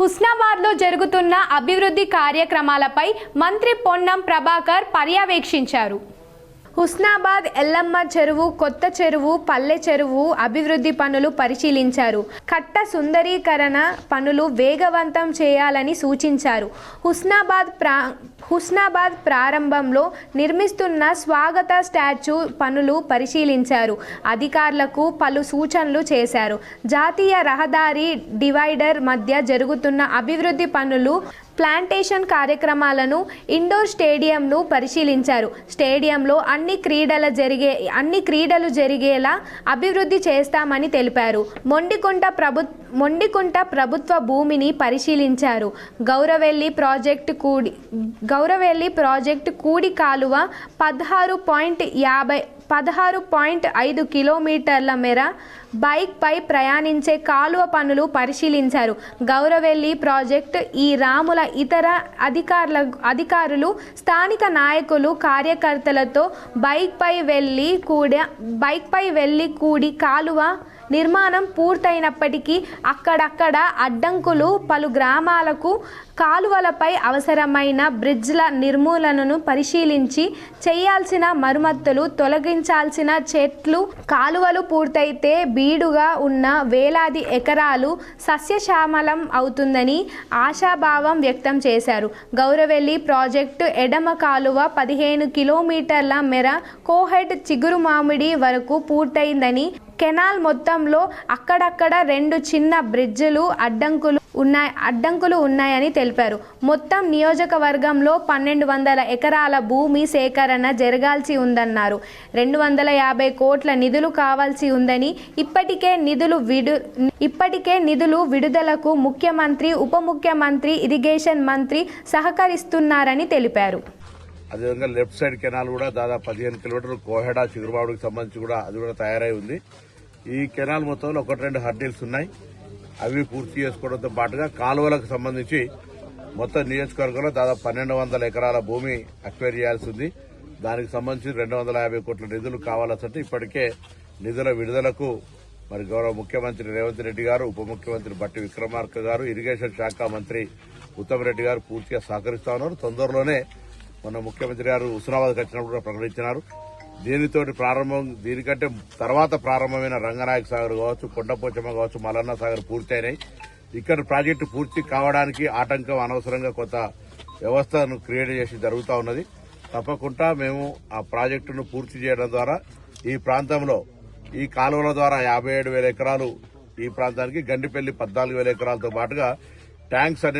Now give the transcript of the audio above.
హుస్నాబాద్లో జరుగుతున్న అభివృద్ధి కార్యక్రమాలపై మంత్రి పొన్నం ప్రభాకర్ పర్యవేక్షించారు. హుస్నాబాద్ ఎల్లమ్మ చెరువు కొత్త చెరువు పల్లె చెరువు అభివృద్ధి పనులు పరిశీలించారు. కట్ట సుందరీకరణ పనులు వేగవంతం చేయాలని సూచించారు. హుస్నాబాద్ ప్రా హుస్నాబాద్ ప్రారంభంలో నిర్మిస్తున్న స్వాగత స్టాచ్యూ పనులు పరిశీలించారు. అధికారులకు పలు సూచనలు చేశారు. జాతీయ రహదారి డివైడర్ మధ్య జరుగుతున్న అభివృద్ధి పనులు ప్లాంటేషన్ కార్యక్రమాలను ఇండోర్ స్టేడియంను పరిశీలించారు. స్టేడియంలో అన్ని క్రీడల జరిగే అన్ని క్రీడలు జరిగేలా అభివృద్ధి చేస్తామని తెలిపారు. మొండికుంట ప్రభు మొండికుంట ప్రభుత్వ భూమిని పరిశీలించారు. గౌరవెల్లి ప్రాజెక్టు కూడి గౌరవెల్లి ప్రాజెక్టు కూడి కాలువ పదహారు పాయింట్ యాభై పదహారు పాయింట్ ఐదు కిలోమీటర్ల మేర బైక్పై ప్రయాణించే కాలువ పనులు పరిశీలించారు. గౌరవెల్లి ప్రాజెక్టు ఈ రాముల ఇతర అధికారుల అధికారులు స్థానిక నాయకులు కార్యకర్తలతో బైక్పై వెళ్ళి కూడా బైక్పై వెళ్ళి కూడి కాలువ నిర్మాణం పూర్తయినప్పటికీ అక్కడక్కడ అడ్డంకులు పలు గ్రామాలకు కాలువలపై అవసరమైన బ్రిడ్జ్ల నిర్మూలనను పరిశీలించి చేయాల్సిన మరమ్మతులు తొలగించాల్సిన చెట్లు కాలువలు పూర్తయితే బీడుగా ఉన్న వేలాది ఎకరాలు సస్యశ్యామలం అవుతుందని ఆశాభావం వ్యక్తం చేశారు. గౌరవెల్లి ప్రాజెక్టు ఎడమ కాలువ పదిహేను కిలోమీటర్ల మేర కోహెట్ చిగురు మామిడి వరకు పూర్తయిందని కెనాల్ మొత్తంలో అక్కడక్కడ రెండు చిన్న బ్రిడ్జిలు అడ్డంకులు ఉన్నాయి అడ్డంకులు ఉన్నాయని తెలిపారు. మొత్తం నియోజకవర్గంలో పన్నెండు వందల ఎకరాల భూమి సేకరణ జరగాల్సి ఉందన్నారు. రెండు వందల యాభై కోట్ల నిధులు కావాల్సి ఉందని ఇప్పటికే నిధులు విడు ఇప్పటికే నిధులు విడుదలకు ముఖ్యమంత్రి ఉప ముఖ్యమంత్రి ఇరిగేషన్ మంత్రి సహకరిస్తున్నారని తెలిపారు. అదేవిధంగా లెఫ్ట్ సైడ్ కెనాల్ కూడా దాదాపు పదిహేను కిలోమీటర్లు కోహెడా చిగురుబావుడికి సంబంధించి కూడా అది కూడా తయారై ఉంది. ఈ కెనాల్ మొత్తంలో ఒకటి రెండు హర్డిల్స్ ఉన్నాయి. అవి పూర్తి చేసుకోవడంతో పాటుగా కాలువలకు సంబంధించి మొత్తం నియోజకవర్గంలో దాదాపు పన్నెండు వందల ఎకరాల భూమి అక్వైర్ చేయాల్సి ఉంది. దానికి సంబంధించి రెండు వందల యాభై కోట్ల నిధులు కావాల్సింటే ఇప్పటికే నిధుల విడుదలకు మరి గౌరవ ముఖ్యమంత్రి రేవంత్ రెడ్డి గారు ఉప ముఖ్యమంత్రి బట్టి విక్రమార్క గారు ఇరిగేషన్ శాఖ మంత్రి ఉత్తమ్ రెడ్డి గారు పూర్తిగా సహకరిస్తా ఉన్నారు. తొందరలోనే మొన్న ముఖ్యమంత్రి గారు హుస్నాబాద్కి వచ్చినప్పుడు కూడా ప్రకటించినారు. దీనితోటి ప్రారంభం దీనికంటే తర్వాత ప్రారంభమైన రంగనాయక సాగర్ కావచ్చు కొండపోచమ్మ కావచ్చు మల్లన్న సాగర్ పూర్తయినాయి. ఇక్కడ ప్రాజెక్టు పూర్తి కావడానికి ఆటంకం అనవసరంగా కొత్త వ్యవస్థను క్రియేట్ చేసి జరుగుతూ ఉన్నది. తప్పకుండా మేము ఆ ప్రాజెక్టును పూర్తి చేయడం ద్వారా ఈ ప్రాంతంలో ఈ కాలువల ద్వారా యాభై ఏడు వేల ఎకరాలు ఈ ప్రాంతానికి గండిపల్లి పద్నాలుగు వేల ఎకరాలతో పాటుగా ట్యాంక్స్ అనేది